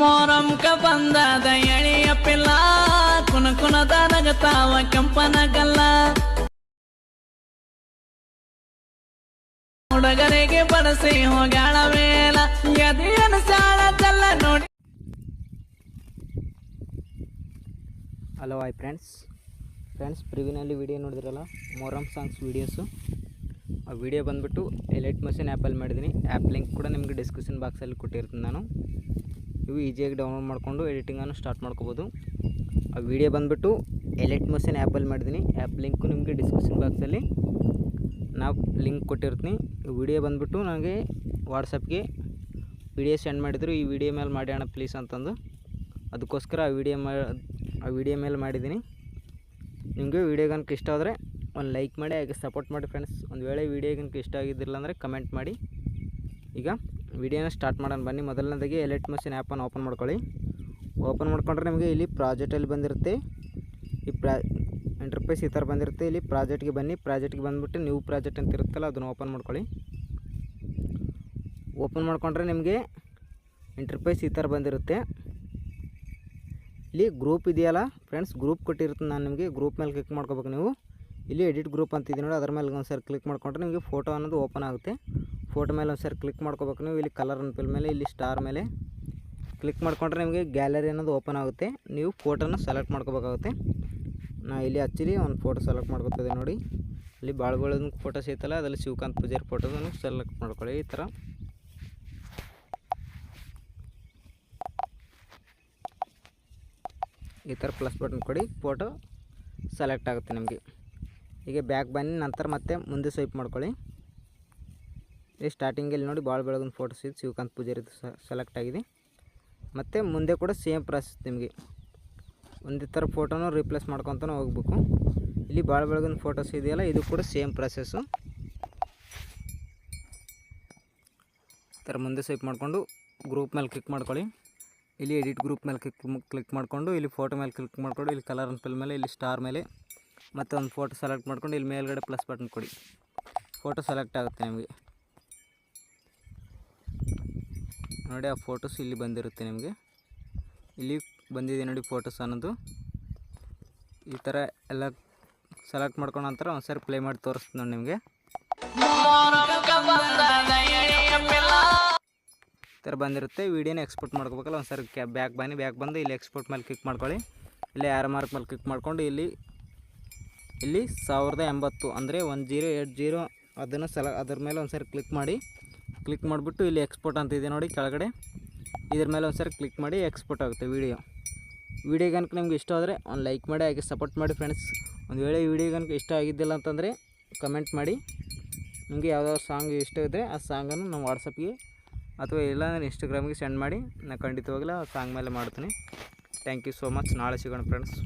ಮೋರಂಕ ಬಂದದ ಎಳೆಯ ಪಿಲ್ಲ, ಕುನ ಕುನದ ನಗತಾವ ಕೆಂಪನ ಗಲ್ಲ. ಹುಡುಗರಿಗೆ ಬಡಸಿ ಹೋಗ್ಯಾಳ ಮೇಲ ಎದೆಯನ ಸಾಳ ಚಲ್ಲ ನೋಡಿ. ಹಲೋ ಹಾಯ್ ಫ್ರೆಂಡ್ಸ್ ಫ್ರೆಂಡ್ಸ್ ಪ್ರಿವಿನಲ್ಲಿ ವಿಡಿಯೋ ನೋಡಿದ್ರಲ್ಲ ಮೊರಮ್ ಸಾಂಗ್ಸ್ ವೀಡಿಯೋಸು ಆ ವಿಡಿಯೋ ಬಂದುಬಿಟ್ಟು ಎಲೈಟ್ ಮಷಿನ್ ಆ್ಯಪಲ್ಲಿ ಮಾಡಿದ್ದೀನಿ ಆ್ಯಪ್ ಲಿಂಕ್ ಕೂಡ ನಿಮಗೆ ಡಿಸ್ಕ್ರಿಪ್ಷನ್ ಬಾಕ್ಸಲ್ಲಿ ಕೊಟ್ಟಿರ್ತೀನಿ ನಾನು. ಇವು ಈಸಿಯಾಗಿ ಡೌನ್ಲೋಡ್ ಮಾಡಿಕೊಂಡು ಎಡಿಟಿಂಗನ್ನು ಸ್ಟಾರ್ಟ್ ಮಾಡ್ಕೋಬೋದು. ಆ ವಿಡಿಯೋ ಬಂದುಬಿಟ್ಟು ಎಲೆಕ್ಟ್ ಮೋಷನ್ ಆ್ಯಪಲ್ಲಿ ಮಾಡಿದ್ದೀನಿ. ಆ್ಯಪ್ ಲಿಂಕು ನಿಮಗೆ ಡಿಸ್ಕ್ರಿಪ್ಷನ್ ಬಾಕ್ಸಲ್ಲಿ ನಾವು ಲಿಂಕ್ ಕೊಟ್ಟಿರ್ತೀನಿ. ವಿಡಿಯೋ ಬಂದುಬಿಟ್ಟು ನನಗೆ ವಾಟ್ಸಪ್ಗೆ ವಿಡಿಯೋ ಸೆಂಡ್ ಮಾಡಿದ್ರು. ಈ ವಿಡಿಯೋ ಮೇಲೆ ಮಾಡ್ಯಾಣ ಪ್ಲೀಸ್ ಅಂತಂದು. ಅದಕ್ಕೋಸ್ಕರ ಆ ವಿಡಿಯೋ ಮಾ ಆ ವಿಡಿಯೋ ಮೇಲೆ ಮಾಡಿದ್ದೀನಿ. ನಿಮಗೆ ವಿಡಿಯೋ ಕನಕ ಇಷ್ಟ ಆದರೆ ಒಂದು ಲೈಕ್ ಮಾಡಿ, ಹಾಗೆ ಸಪೋರ್ಟ್ ಮಾಡಿ ಫ್ರೆಂಡ್ಸ್ ಒಂದು ವೇಳೆ ವಿಡಿಯೋ ಕನಕ ಇಷ್ಟ ಆಗಿದ್ದಿಲ್ಲ ಅಂದರೆ ಕಮೆಂಟ್ ಮಾಡಿ. ಈಗ ವಿಡಿಯೋನ ಸ್ಟಾರ್ಟ್ ಮಾಡೋಣ. ಬನ್ನಿ, ಮೊದಲನೇದಾಗಿ ಎಲೆಕ್ಟ್ ಮಷಿನ್ ಆ್ಯಪನ್ನು ಓಪನ್ ಮಾಡ್ಕೊಳ್ಳಿ. ಓಪನ್ ಮಾಡ್ಕೊಂಡ್ರೆ ನಿಮಗೆ ಇಲ್ಲಿ ಪ್ರಾಜೆಕ್ಟಲ್ಲಿ ಬಂದಿರುತ್ತೆ. ಈ ಪ್ರಾ ಎಂಟರ್ಪ್ರೈಸ್ ಈ ಥರ ಬಂದಿರುತ್ತೆ. ಇಲ್ಲಿ ಪ್ರಾಜೆಕ್ಟ್ಗೆ ಬನ್ನಿ. ಪ್ರಾಜೆಕ್ಟ್ಗೆ ಬಂದುಬಿಟ್ಟು ನ್ಯೂ ಪ್ರಾಜೆಕ್ಟ್ ಅಂತ ಇರುತ್ತಲ್ಲ, ಅದನ್ನು ಓಪನ್ ಮಾಡ್ಕೊಳ್ಳಿ. ಓಪನ್ ಮಾಡ್ಕೊಂಡ್ರೆ ನಿಮಗೆ ಎಂಟರ್ಪ್ರೈಸ್ ಈ ಥರ ಬಂದಿರುತ್ತೆ. ಇಲ್ಲಿ ಗ್ರೂಪ್ ಇದೆಯಲ್ಲ ಫ್ರೆಂಡ್ಸ್ ಗ್ರೂಪ್ ಕೊಟ್ಟಿರುತ್ತೆ ನಾನು ನಿಮಗೆ. ಗ್ರೂಪ್ ಮೇಲೆ ಕ್ಲಿಕ್ ಮಾಡ್ಕೋಬೇಕು ನೀವು. ಇಲ್ಲಿ ಎಡಿಟ್ ಗ್ರೂಪ್ ಅಂತಿದ್ದೀನಿ ನೋಡಿ. ಅದ್ರ ಮೇಲೆ ಒಂದು ಸರಿ ಕ್ಲಿಕ್ ಮಾಡ್ಕೊಂಡ್ರೆ ನಿಮಗೆ ಫೋಟೋ ಅನ್ನೋದು ಓಪನ್ ಆಗುತ್ತೆ. ಫೋಟೋ ಮೇಲೆ ಒಂದು ಸರಿ ಕ್ಲಿಕ್ ಮಾಡ್ಕೋಬೇಕು ನೀವು. ಇಲ್ಲಿ ಕಲರ್ ಅನ್ಪಿಲ್ ಮೇಲೆ, ಇಲ್ಲಿ ಸ್ಟಾರ್ ಮೇಲೆ ಕ್ಲಿಕ್ ಮಾಡ್ಕೊಂಡ್ರೆ ನಿಮಗೆ ಗ್ಯಾಲರಿ ಅನ್ನೋದು ಓಪನ್ ಆಗುತ್ತೆ. ನೀವು ಫೋಟೋನ ಸೆಲೆಕ್ಟ್ ಮಾಡ್ಕೋಬೇಕಾಗುತ್ತೆ. ನಾ ಇಲ್ಲಿ ಹಚ್ಚಿರಿ ಒಂದು ಫೋಟೋ ಸೆಲೆಕ್ಟ್ ಮಾಡ್ಕೊತಿದ್ದೆ ನೋಡಿ. ಇಲ್ಲಿ ಬಾಳ್ಗೊಳದ ಫೋಟೋ ಐತಲ್ಲ ಅದರಲ್ಲಿ ಶಿವಕಾಂತ್ ಪೂಜಾರಿ ಫೋಟೋದನ್ನು ಸೆಲೆಕ್ಟ್ ಮಾಡ್ಕೊಳ್ಳಿ, ಈ ಥರ ಈ ಥರ ಪ್ಲಸ್ ಬಟನ್ ಕೊಡಿ ಫೋಟೋ ಸೆಲೆಕ್ಟ್ ಆಗುತ್ತೆ ನಿಮಗೆ. ಈಗ ಬ್ಯಾಕ್ ಬನ್ನಿ ನಂತರ ಮತ್ತೆ ಮುಂದೆ ಸ್ವೈಪ್ ಮಾಡ್ಕೊಳ್ಳಿ. ಈ ಸ್ಟಾರ್ಟಿಂಗಲ್ಲಿ ನೋಡಿ ಭಾಳ ಬೆಳಗಿನ ಫೋಟೋಸ್ ಇದೆ, ಶಿವಕಾಂತ್ ಪೂಜಾರಿದು ಸೆಲೆಕ್ಟ್ ಆಗಿದೆ. ಮತ್ತು ಮುಂದೆ ಕೂಡ ಸೇಮ್ ಪ್ರಾಸೆಸ್ ನಿಮಗೆ. ಒಂದೇ ಥರ ಫೋಟೋನು ರಿಪ್ಲೇಸ್ ಮಾಡ್ಕೊತಾನೆ ಹೋಗ್ಬೇಕು. ಇಲ್ಲಿ ಭಾಳ ಬೆಳಗಿನ ಫೋಟೋಸ್ ಇದೆಯಲ್ಲ, ಇದು ಕೂಡ ಸೇಮ್ ಪ್ರಾಸೆಸ್ಸು ಥರ ಮುಂದೆ ಸ್ವೈಪ್ ಮಾಡಿಕೊಂಡು ಗ್ರೂಪ್ ಮೇಲೆ ಕ್ಲಿಕ್ ಮಾಡ್ಕೊಳ್ಳಿ. ಇಲ್ಲಿ ಎಡಿಟ್ ಗ್ರೂಪ್ ಮೇಲೆ ಕ್ಲಿಕ್ ಕ್ಲಿಕ್ ಮಾಡಿಕೊಂಡು, ಇಲ್ಲಿ ಫೋಟೋ ಮೇಲೆ ಕ್ಲಿಕ್ ಮಾಡಿಕೊಂಡು, ಇಲ್ಲಿ ಕಲರ್ ಅನ್ಪಿಲ್ ಮೇಲೆ, ಇಲ್ಲಿ ಸ್ಟಾರ್ ಮೇಲೆ. ಮತ್ತು ಒಂದು ಫೋಟೋ ಸೆಲೆಕ್ಟ್ ಮಾಡ್ಕೊಂಡು, ಇಲ್ಲಿ ಮೇಲ್ಗಡೆ ಪ್ಲಸ್ ಬಟನ್ ಕೊಡಿ. ಫೋಟೋ ಸೆಲೆಕ್ಟ್ ಆಗುತ್ತೆ ನಿಮಗೆ. ನೋಡಿ, ಆ ಫೋಟೋಸ್ ಇಲ್ಲಿ ಬಂದಿರುತ್ತೆ ನಿಮಗೆ. ಇಲ್ಲಿ ಬಂದಿದೆ ನೋಡಿ ಫೋಟೋಸ್ ಅನ್ನೋದು. ಈ ಥರ ಎಲ್ಲ ಸೆಲೆಕ್ಟ್ ಮಾಡ್ಕೊಂಡು ನಂತರ ಒಂದು ಪ್ಲೇ ಮಾಡಿ ತೋರಿಸ್ತೀನಿ ನೋಡಿ ನಿಮಗೆ. ಈ ಥರ ಬಂದಿರುತ್ತೆ. ವೀಡಿಯೋನ ಎಕ್ಸ್ಪೋರ್ಟ್ ಮಾಡ್ಕೋಬೇಕಲ್ಲ, ಒಂದ್ಸರಿ ಕ್ಯಾ ಬ್ಯಾಕ್ ಬನ್ನಿ. ಬ್ಯಾಕ್ ಬಂದು ಇಲ್ಲಿ ಎಕ್ಸ್ಪೋರ್ಟ್ ಮೇಲೆ ಕ್ಲಿಕ್ ಮಾಡ್ಕೊಳ್ಳಿ. ಇಲ್ಲಿ ಆರ್ ಮಾರ್ಕ್ ಮೇಲೆ ಕ್ಲಿಕ್ ಮಾಡ್ಕೊಂಡು ಇಲ್ಲಿ ಇಲ್ಲಿ ಸಾವಿರದ ಎಂಬತ್ತು ಅಂದರೆ ಒನ್ ಜೀರೋ ಏಟ್ ಜೀರೋ, ಅದನ್ನು ಸಲ ಅದ್ರ ಮೇಲೆ ಒಂದು ಕ್ಲಿಕ್ ಮಾಡಿ. ಕ್ಲಿಕ್ ಮಾಡಿಬಿಟ್ಟು ಇಲ್ಲಿ ಎಕ್ಸ್ಪೋರ್ಟ್ ಅಂತ ಇದೆ ನೋಡಿ ಕೆಳಗಡೆ. ಇದ್ರ ಮೇಲೆ ಒಂದು ಸರಿ ಕ್ಲಿಕ್ ಮಾಡಿ ಎಕ್ಸ್ಪೋರ್ಟ್ ಆಗುತ್ತೆ ವೀಡಿಯೋ ವೀಡಿಯೋ ಗನ್ಕ ನಿಮ್ಗೆ ಇಷ್ಟ ಆದರೆ ಒಂದು ಲೈಕ್ ಮಾಡಿ, ಹಾಗೆ ಸಪೋರ್ಟ್ ಮಾಡಿ ಫ್ರೆಂಡ್ಸ್ ಒಂದು ವೇಳೆ ವೀಡಿಯೋ ಗನ್ಕ ಇಷ್ಟ ಆಗಿದ್ದಿಲ್ಲ ಅಂತಂದರೆ ಕಮೆಂಟ್ ಮಾಡಿ. ನಿಮಗೆ ಯಾವುದಾದ್ರು ಸಾಂಗ್ ಇಷ್ಟ ಇದ್ದರೆ ಆ ಸಾಂಗನ್ನು ನಾವು ವಾಟ್ಸಪ್ಗೆ ಅಥವಾ ಇಲ್ಲ ಇಲ್ಲಾಂದರೆ ಇನ್ಸ್ಟಾಗ್ರಾಮಿಗೆ ಸೆಂಡ್ ಮಾಡಿ. ನಾನು ಖಂಡಿತವಾಗ್ಲೂ ಆ ಸಾಂಗ್ ಮೇಲೆ ಮಾಡ್ತೀನಿ. ಥ್ಯಾಂಕ್ ಯು ಸೋ ಮಚ್ ನಾಳೆ ಸಿಗೋಣ ಫ್ರೆಂಡ್ಸ್